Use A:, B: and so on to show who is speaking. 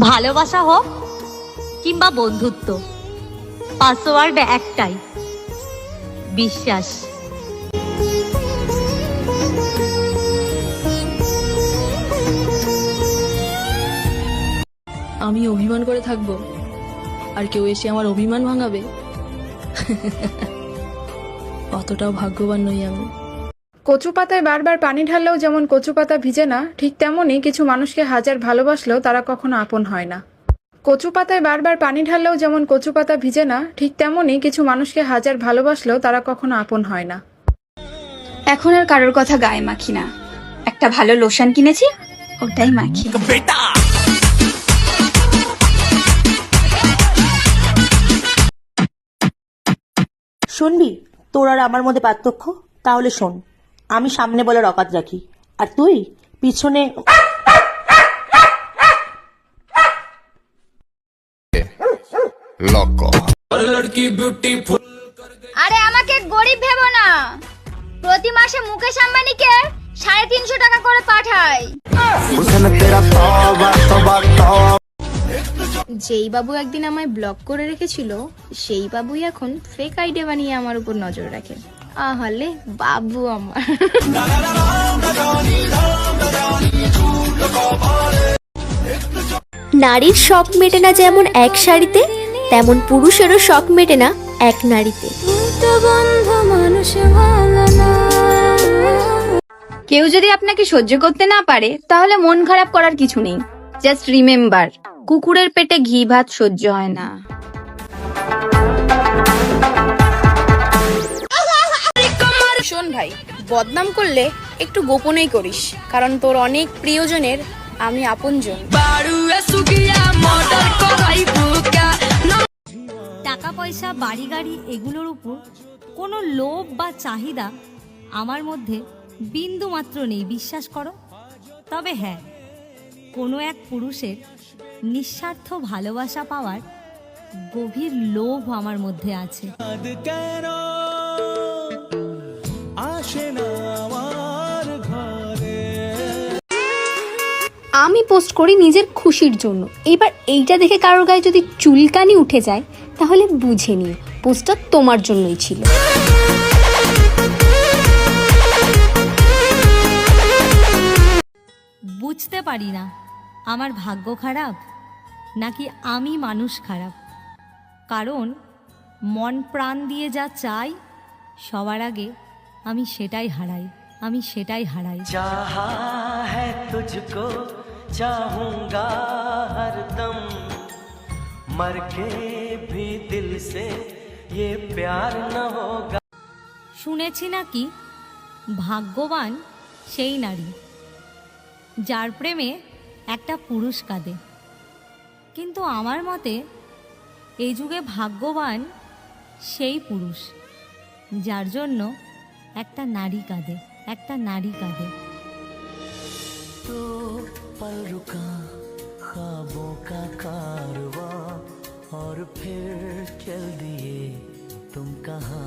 A: ভালোবাসা হোক কিংবা বন্ধুত্ব, পাসওয়ার্ড একটাই, বিশ্বাস।
B: আমি অভিমান করে থাকব, আর কেউ এসে আমার অভিমান ভাঙাবে? অতটাও ভাগ্যবান নই আমি।
C: কচু পাতায় বারবার পানি ঢাললেও যেমন কচু পাতা ভিজে না ঠিক তেমনই কিছু মানুষকে হাজার ভালোবাসলেও তারা কখনো আপন হয় না। কচু পাতায় বারবার পানি ঢাললেও যেমন কচু পাতা ভিজে না ঠিক তেমনই কিছু মানুষকে হাজার ভালোবাসলেও তারা কখনো আপন হয় না।
D: এখন আর কারোর কথা গায়ে মাখি না। একটা ভালো লোশন কিনেছি ওটাই মাখি।
E: শুনবি? তোর আর আমার মধ্যে পার্থক্য? তাহলে শোন। আমি সামনে বলে রকাত রাখি। আর তুই পিছনে
F: আরে আমাকে গরিব ভেবো না। প্রতি মাসে মুকেশ আম্বানিকে সাড়ে তিনশো টাকা করে পাঠাই। যেই বাবু একদিন আমায় ব্লক করে রেখেছিল সেই বাবুই এখন ফেক আইডিয়া বানিয়ে আমার উপর নজর রাখে। আহলে বাবু আমার।
G: নারীর শখ মেটে না যেমন এক শাড়িতে তেমন পুরুষেরও শখ মেটে না এক নারীতে।
D: কেউ যদি আপনাকে সহ্য করতে না পারে তাহলে মন খারাপ করার কিছু নেই। জাস্ট রিমেম্বার কুকুরের পেটে ঘি ভাত সহ্য হয় না।
H: শোন ভাই বদনাম করলে একটু গোপনেই করিস কারণ তোর অনেক প্রিয়জনের আমি আপনজন।
A: টাকা পয়সা বাড়ি গাড়ি এগুলোর উপর কোনো লোভ বা চাহিদা আমার মধ্যে বিন্দু মাত্র নেই বিশ্বাস করো। তবে হ্যাঁ কোনো এক পুরুষের নিঃস্বার্থ ভালোবাসা পাওয়ার গভীর লোভ আমার মধ্যে আছে।
G: আমি পোস্ট করি নিজের খুশির জন্য। এবার এইটা দেখে কারোর গায়ে যদি চুলকানি উঠে যায় তাহলে বুঝে নিও পোস্টটা তোমার জন্যই ছিল।
A: বুঝতে পারি না আমার ভাগ্য খারাপ নাকি আমি মানুষ খারাপ? কারণ মন প্রাণ দিয়ে যা চাই সবার আগে আমি সেটাই হারাই আমি সেটাই হারাই।
I: চাহা হ্যাঁ তুঝকো चाहूंगा हरदम मर के भी दिल से ये प्यार न होगा
A: শুনেছি নাকি ভাগ্যবান সেই নারী যার প্রেমে একটা পুরুষ কাঁদে কিন্তু আমার মতে এই যুগে ভাগ্যবান সেই পুরুষ যার জন্য একটা নারী কাঁদে একটা নারী কাঁদে
I: तो पल रुका खाबों का कारवा और फिर चल दिए तुम कहाँ।